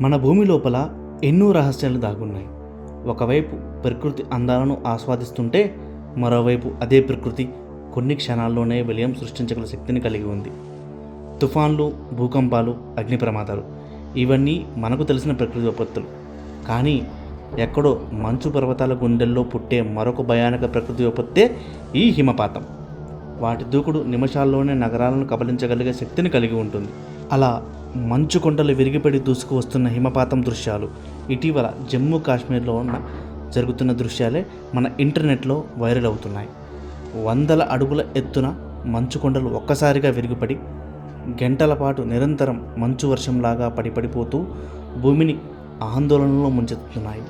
మన భూమి లోపల ఎన్నో రహస్యాలు దాగున్నాయి. ఒకవైపు ప్రకృతి అందాలను ఆస్వాదిస్తుంటే మరోవైపు అదే ప్రకృతి కొన్ని క్షణాల్లోనే విలయం సృష్టించగల శక్తిని కలిగి ఉంది. తుఫాన్లు భూకంపాలు అగ్ని ప్రమాదాలు ఇవన్నీ మనకు తెలిసిన ప్రకృతి విపత్తులు. కానీ ఎక్కడో మంచు పర్వతాల గుండెల్లో పుట్టే మరొక భయానక ప్రకృతి విపత్తే ఈ హిమపాతం. వాటి దూకుడు నిమిషాల్లోనే నగరాలను కబలించగలిగే శక్తిని కలిగి ఉంటుంది. అలా మంచు కొండలు విరిగిపడి దూసుకు వస్తున్న హిమపాతం దృశ్యాలు. ఇటీవల జమ్మూ కాశ్మీర్లో ఉన్న జరుగుతున్న దృశ్యాలే మన ఇంటర్నెట్లో వైరల్ అవుతున్నాయి. వందల అడుగుల ఎత్తున మంచు కొండలు ఒక్కసారిగా విరిగిపడి గంటల పాటు నిరంతరం మంచు వర్షంలాగా పడిపడిపోతూ భూమిని ఆందోళనలో ముంచెత్తుతున్నాయి.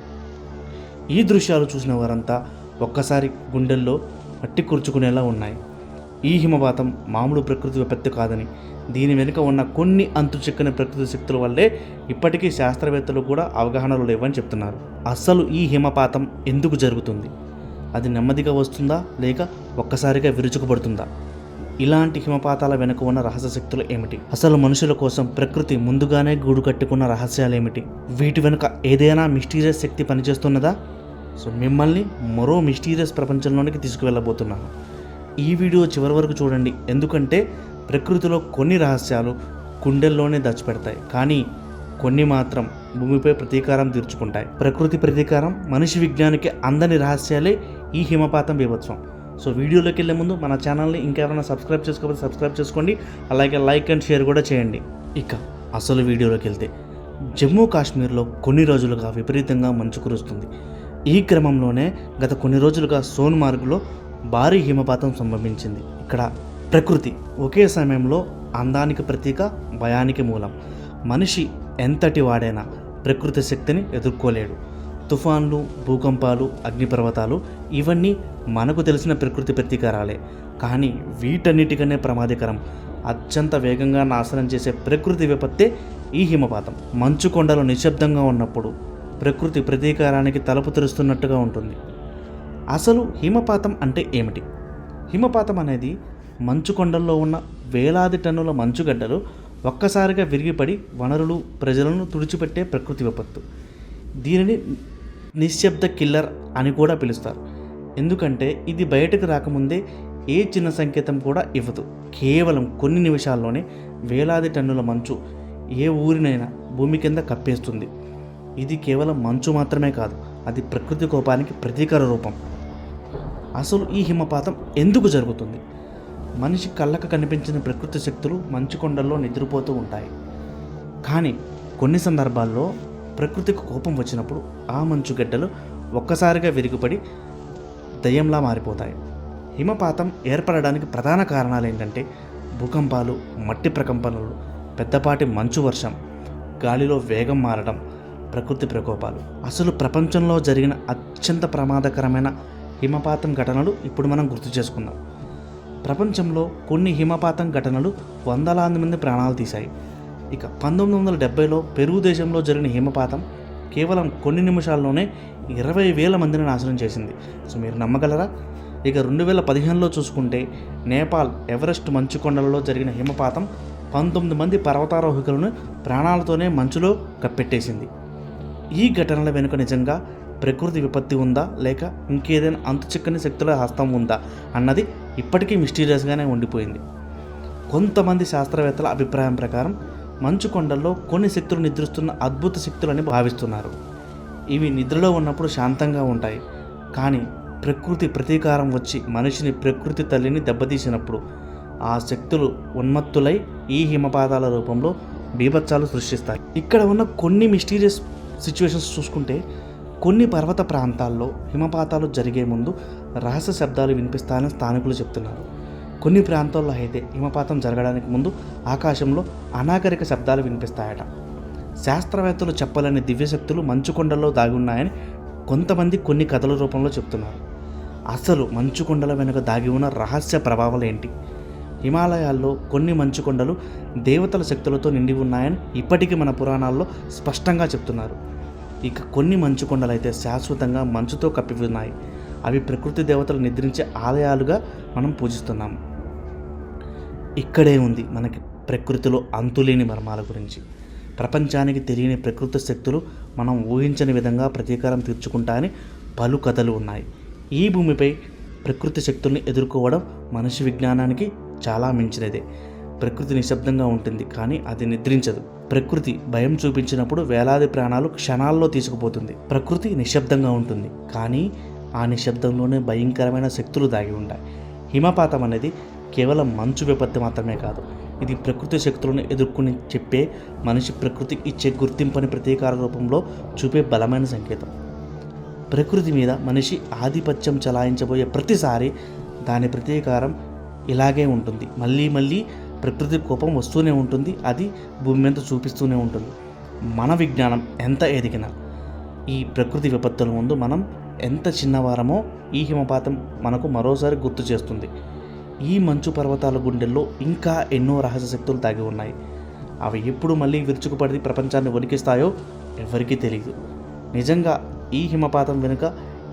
ఈ దృశ్యాలు చూసిన వారంతా ఒక్కసారి గుండెల్లో మట్టి కూర్చుకునేలా ఉన్నాయి. ఈ హిమపాతం మామూలు ప్రకృతి విపత్తు కాదని దీని వెనుక ఉన్న కొన్ని అంతు చిక్కని ప్రకృతి శక్తుల వల్లే ఇప్పటికీ శాస్త్రవేత్తలు కూడా అవగాహనలు లేవని చెప్తున్నారు. అస్సలు ఈ హిమపాతం ఎందుకు జరుగుతుంది? అది నెమ్మదిగా వస్తుందా లేక ఒక్కసారిగా విరుచుకుపడుతుందా? ఇలాంటి హిమపాతాల వెనుక ఉన్న రహస్య శక్తులు ఏమిటి? అసలు మనుషుల కోసం ప్రకృతి ముందుగానే గూడు కట్టుకున్న రహస్యాలు ఏమిటి వీటి వెనుక ఏదైనా మిస్టీరియస్ శక్తి పనిచేస్తున్నదా? సో మిమ్మల్ని మరో మిస్టీరియస్ ప్రపంచంలోనికి తీసుకువెళ్ళబోతున్నాను. ఈ వీడియో చివరి వరకు చూడండి. ఎందుకంటే ప్రకృతిలో కొన్ని రహస్యాలు కుండెల్లోనే దాచిపెడతాయి. కానీ కొన్ని మాత్రం భూమిపై ప్రతీకారం తీర్చుకుంటాయి. ప్రకృతి ప్రతీకారం మనిషి విజ్ఞానికి అందని రహస్యాలే ఈ హిమపాతం బీభత్సం. సో వీడియోలోకి వెళ్ళే ముందు మన ఛానల్ని ఇంకెవరైనా సబ్స్క్రైబ్ చేసుకోకపోతే సబ్స్క్రైబ్ చేసుకోండి. అలాగే లైక్ అండ్ షేర్ కూడా చేయండి. ఇక అసలు వీడియోలోకి వెళ్తే జమ్మూ కాశ్మీర్లో కొన్ని రోజులుగా విపరీతంగా మంచు కురుస్తుంది. ఈ క్రమంలోనే గత కొన్ని రోజులుగా సోన్మార్గ్లో భారీ హిమపాతం సంభవించింది. ఇక్కడ ప్రకృతి ఒకే సమయంలో అందానికి ప్రతీక భయానికి మూలం. మనిషి ఎంతటి వాడైనా ప్రకృతి శక్తిని ఎదుర్కోలేడు. తుఫాన్లు భూకంపాలు అగ్నిపర్వతాలు ఇవన్నీ మనకు తెలిసిన ప్రకృతి ప్రతీకారాలే. కానీ వీటన్నిటికనే ప్రమాదకరం. అత్యంత వేగంగా నాశనం చేసే ప్రకృతి విపత్తే ఈ హిమపాతం. మంచు కొండలు నిశ్శబ్దంగా ఉన్నప్పుడు ప్రకృతి ప్రతీకారానికి తలుపు తెరుస్తున్నట్టుగా ఉంటుంది. అసలు హిమపాతం అంటే ఏమిటి? హిమపాతం అనేది మంచు కొండల్లో ఉన్న వేలాది టన్నుల మంచుగడ్డలు ఒక్కసారిగా విరిగిపడి వనరులు ప్రజలను తుడిచిపెట్టే ప్రకృతి విపత్తు. దీనిని నిశ్శబ్ద కిల్లర్ అని కూడా పిలుస్తారు. ఎందుకంటే ఇది బయటకు రాకముందే ఏ చిన్న సంకేతం కూడా ఇవ్వదు. కేవలం కొన్ని నిమిషాల్లోనే వేలాది టన్నుల మంచు ఏ ఊరినైనా భూమి కింద కప్పేస్తుంది. ఇది కేవలం మంచు మాత్రమే కాదు అది ప్రకృతి కోపానికి ప్రతీకార రూపం. అసలు ఈ హిమపాతం ఎందుకు జరుగుతుంది? మనిషి కళ్ళకు కనిపించిన ప్రకృతి శక్తులు మంచు కొండల్లో నిద్రపోతూ ఉంటాయి. కానీ కొన్ని సందర్భాల్లో ప్రకృతికి కోపం వచ్చినప్పుడు ఆ మంచు గడ్డలు ఒక్కసారిగా విరిగిపడి దయ్యంలా మారిపోతాయి. హిమపాతం ఏర్పడడానికి ప్రధాన కారణాలు ఏంటంటే భూకంపాలు మట్టి ప్రకంపనలు పెద్దపాటి మంచు వర్షం గాలిలో వేగం మారడం ప్రకృతి ప్రకోపాలు. అసలు ప్రపంచంలో జరిగిన అత్యంత ప్రమాదకరమైన హిమపాతం ఘటనలు ఇప్పుడు మనం గుర్తు చేసుకుందాం. ప్రపంచంలో కొన్ని హిమపాతం ఘటనలు వందలాది మంది ప్రాణాలు తీశాయి. ఇక పంతొమ్మిది వందల డెబ్బైలో పెరుగు దేశంలో జరిగిన హిమపాతం కేవలం కొన్ని నిమిషాల్లోనే ఇరవై వేల మందిని నాశనం చేసింది. సో మీరు నమ్మగలరా? ఇక రెండు వేల పదిహేనులో చూసుకుంటే నేపాల్ ఎవరెస్ట్ మంచు కొండలలో జరిగిన హిమపాతం పంతొమ్మిది మంది పర్వతారోహకులను ప్రాణాలతోనే మంచులో కప్పెట్టేసింది. ఈ ఘటనల వెనుక నిజంగా ప్రకృతి విపత్తి ఉందా? లేక ఇంకేదైనా అంతు చిక్కని శక్తుల హస్తం ఉందా? అన్నది ఇప్పటికీ మిస్టీరియస్గానే ఉండిపోయింది. కొంతమంది శాస్త్రవేత్తల అభిప్రాయం ప్రకారం మంచు కొండల్లో కొన్ని శక్తులు నిద్రిస్తున్న అద్భుత శక్తులని భావిస్తున్నారు. ఇవి నిద్రలో ఉన్నప్పుడు శాంతంగా ఉంటాయి. కానీ ప్రకృతి ప్రతీకారం వచ్చి మనిషిని ప్రకృతి తల్లిని దెబ్బతీసినప్పుడు ఆ శక్తులు ఉన్మత్తులై ఈ హిమపాతాల రూపంలో బీభత్సాలు సృష్టిస్తాయి. ఇక్కడ ఉన్న కొన్ని మిస్టీరియస్ సిచ్యువేషన్స్ చూసుకుంటే కొన్ని పర్వత ప్రాంతాల్లో హిమపాతాలు జరిగే ముందు రహస్య శబ్దాలు వినిపిస్తాయని స్థానికులు చెప్తున్నారు. కొన్ని ప్రాంతాల్లో అయితే హిమపాతం జరగడానికి ముందు ఆకాశంలో అనాగరిక శబ్దాలు వినిపిస్తాయట. శాస్త్రవేత్తలు చెప్పలేని దివ్యశక్తులు మంచుకొండల్లో దాగి ఉన్నాయని కొంతమంది కొన్ని కథల రూపంలో చెప్తున్నారు. అసలు మంచుకొండల వెనుక దాగి ఉన్న రహస్య ప్రభావాలు ఏంటి? హిమాలయాల్లో కొన్ని మంచుకొండలు దేవతల శక్తులతో నిండి ఉన్నాయని ఇప్పటికీ మన పురాణాల్లో స్పష్టంగా చెప్తున్నారు. ఇక కొన్ని మంచు కొండలు అయితే శాశ్వతంగా మంచుతో కప్పి ఉన్నాయి అవి ప్రకృతి దేవతలు నిద్రించే ఆలయాలుగా మనం పూజిస్తున్నాం. ఇక్కడే ఉంది మనకి ప్రకృతిలో అంతులేని మర్మాల గురించి. ప్రపంచానికి తెలియని ప్రకృతి శక్తులు మనం ఊహించని విధంగా ప్రతీకారం తీర్చుకుంటాయని పలు కథలు ఉన్నాయి. ఈ భూమిపై ప్రకృతి శక్తుల్ని ఎదుర్కోవడం మనిషి విజ్ఞానానికి చాలా మించినదే. ప్రకృతి నిశ్శబ్దంగా ఉంటుంది కానీ అది నిద్రించదు. ప్రకృతి భయం చూపించినప్పుడు వేలాది ప్రాణాలు క్షణాల్లో తీసుకుపోతుంది. ప్రకృతి నిశ్శబ్దంగా ఉంటుంది కానీ ఆ నిశ్శబ్దంలోనే భయంకరమైన శక్తులు దాగి ఉంటాయి. హిమపాతం అనేది కేవలం మంచు విపత్తి మాత్రమే కాదు ఇది ప్రకృతి శక్తులను ఎదుర్కొని చెప్పే మనిషి ప్రకృతికి ఇచ్చే గుర్తింపని ప్రతీకార రూపంలో చూపే బలమైన సంకేతం. ప్రకృతి మీద మనిషి ఆధిపత్యం చలాయించబోయే ప్రతిసారి దాని ప్రతీకారం ఇలాగే ఉంటుంది. మళ్ళీ మళ్ళీ ప్రకృతి కోపం వస్తూనే ఉంటుంది అది భూమి మీద చూపిస్తూనే ఉంటుంది. మన విజ్ఞానం ఎంత ఎదిగినా ఈ ప్రకృతి విపత్తుల ముందు మనం ఎంత చిన్నవారమో ఈ హిమపాతం మనకు మరోసారి గుర్తు చేస్తుంది. ఈ మంచు పర్వతాల గుండెల్లో ఇంకా ఎన్నో రహస్య శక్తులు దాగి ఉన్నాయి. అవి ఎప్పుడు మళ్ళీ విరుచుకుపడి ప్రపంచాన్ని వణికిస్తాయో ఎవరికీ తెలియదు నిజంగా ఈ హిమపాతం వెనుక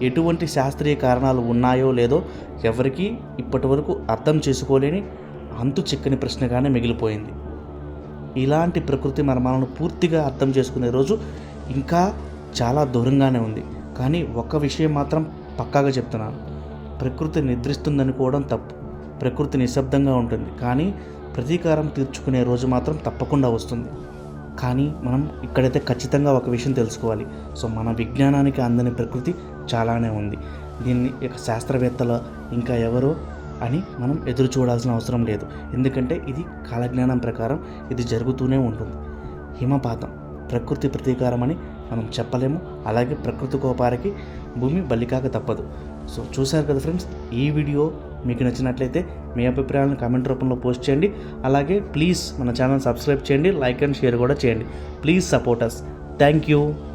ఎటువంటి శాస్త్రీయ కారణాలు ఉన్నాయో లేదో ఎవరికీ ఇప్పటి వరకు అర్థం చేసుకోలేని అంతు చిక్కని ప్రశ్నగానే మిగిలిపోయింది. ఇలాంటి ప్రకృతి మర్మాలను పూర్తిగా అర్థం చేసుకునే రోజు ఇంకా చాలా దూరంగానే ఉంది. కానీ ఒక్క విషయం మాత్రం పక్కాగా చెప్తున్నాను. ప్రకృతి నిద్రిస్తుందనుకోవడం తప్పు. ప్రకృతి నిశ్శబ్దంగా ఉంటుంది. కానీ ప్రతీకారం తీర్చుకునే రోజు మాత్రం తప్పకుండా వస్తుంది. కానీ మనం ఇక్కడైతే ఖచ్చితంగా ఒక విషయం తెలుసుకోవాలి. సో మన విజ్ఞానానికి అందని ప్రకృతి చాలానే ఉంది. దీన్ని శాస్త్రవేత్తల ఇంకా ఎవరో అని మనం ఎదురు చూడాల్సిన అవసరం లేదు. ఎందుకంటే ఇది కాలజ్ఞానం ప్రకారం ఇది జరుగుతూనే ఉంటుంది. హిమపాతం ప్రకృతి ప్రతీకారం అని మనం చెప్పలేము. అలాగే ప్రకృతి కోపానికి భూమి బలికాక తప్పదు. సో చూశారు కదా ఫ్రెండ్స్ ఈ వీడియో మీకు నచ్చినట్లయితే మీ అభిప్రాయాలను కామెంట్ రూపంలో పోస్ట్ చేయండి. అలాగే ప్లీజ్ మన ఛానల్ సబ్స్క్రైబ్ చేయండి లైక్ అండ్ షేర్ కూడా చేయండి. Please support us thank you.